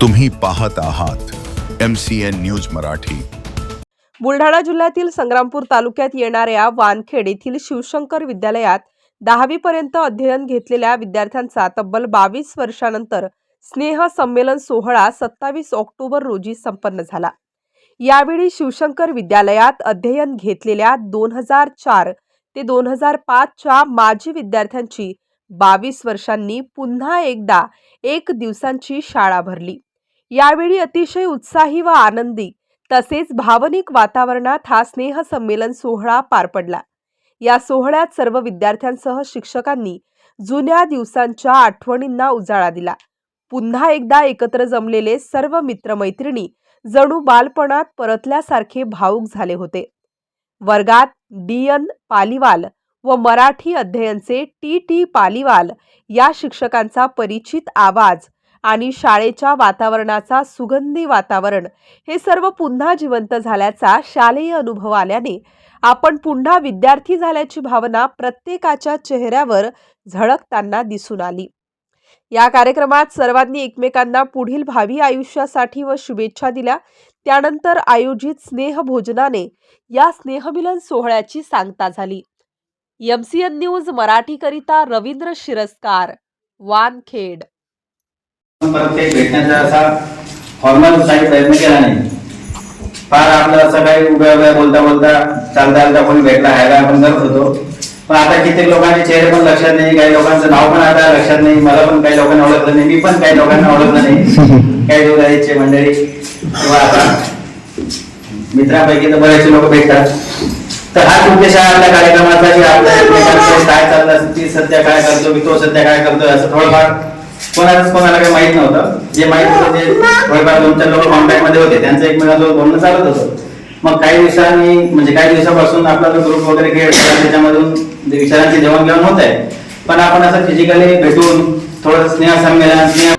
तुम्ही पाहत आहात M C N news Marathi. Buldhana जिल्ह्यातील संग्रामपूर तालुक्यात येणाऱ्या वानखेड येथील शिवशंकर विद्यालयात दहावीपर्यंत अध्ययन घेतलेल्या विद्यार्थ्यांचा तब्बल बावीस वर्षानंतर स्नेह संमेलन सोहळा सत्तावीस ऑक्टोबर रोजी संपन्न झाला. यावेळी शिवशंकर विद्यालयात अध्ययन घेतलेल्या दोन हजार चार ते दोन हजार पाचच्या माजी विद्यार्थ्यांची बावीस वर्षांनी पुन्हा एकदा एक दिवसांची शाळा भरली. यावेळी अतिशय उत्साही व आनंदी. तसेच भावनिक वातावरणात हा स्नेह संमेलन सोहळा पार पडला. या सोहळ्यात सर्व विद्यार्थ्यांसह शिक्षकांनी जुन्या दिवसांच्या आठवणींना उजाळा दिला. पुन्हा एकदा एकत्र जमलेले सर्व मित्रमैत्रिणी जणू बालपणात परतल्यासारखे भावूक झाले होते. वर्गात डी. एन. पालीवाल व मराठी अध्ययनचे टी. टी. पालीवाल या शिक्षकांचा परिचित आवाज आणि शाळेच्या वातावरणाचा सुगंधी वातावरण हे सर्व पुन्हा जिवंत झाल्याचा शालेय अनुभव आल्याने आपण पुन्हा विद्यार्थी झाल्याची भावना प्रत्येकाच्या चेहऱ्यावर झळकताना दिसून आली. या कार्यक्रमात सर्वांनी एकमेकांना पुढील भावी आयुष्यासाठी व शुभेच्छा दिल्या. त्यानंतर आयोजित स्नेहभोजनाने या स्नेहमिलन सोहळ्याची सांगता झाली. एमसीएन न्यूज मराठीकरिता रवींद्र शिरस्कार वानखेड. परत काही भेटण्याचा असा फॉर्मल काही प्रयत्न केला नाही. फार आपलं असं काही उभ्या उभ्या बोलता बोलता चालता चालता कोणी भेटला ह्याला आपण करत होतो. पण आता कित्येक लोकांचे चेहरे पण लक्षात नाही काही लोकांचं नाव पण आता लक्षात नाही मला पण काही लोकांना ओळखलं नाही मी पण काही लोकांना ओळखलं नाही. काही दुधाईचे मंडळी किंवा आता मित्रांपैकी तर बरेचसे लोक भेटतात. तर हाच उद्देश आहे आपल्या कार्यक्रमाचा की आपल्या काय चाललं ती सध्या काय करतो की तो सध्या काय करतोय असं थोडंफार कोणालाच कोणाला काही माहीत नव्हतं. जे माहीत होतं थोडेफार दोन लोक कॉन्टॅक्टमध्ये होते. त्यांचं एकमेकांसोबत बोलणं चालत होतं. मग काही दिवसांनी म्हणजे काही दिवसापासून आपला जो ग्रुप वगैरे क्रिएट त्याच्यामधून जे विचारांची देवाणघेवाण होत आहे. पण आपण असं फिजिकली भेटून थोडं स्नेह संमेलन स्नेह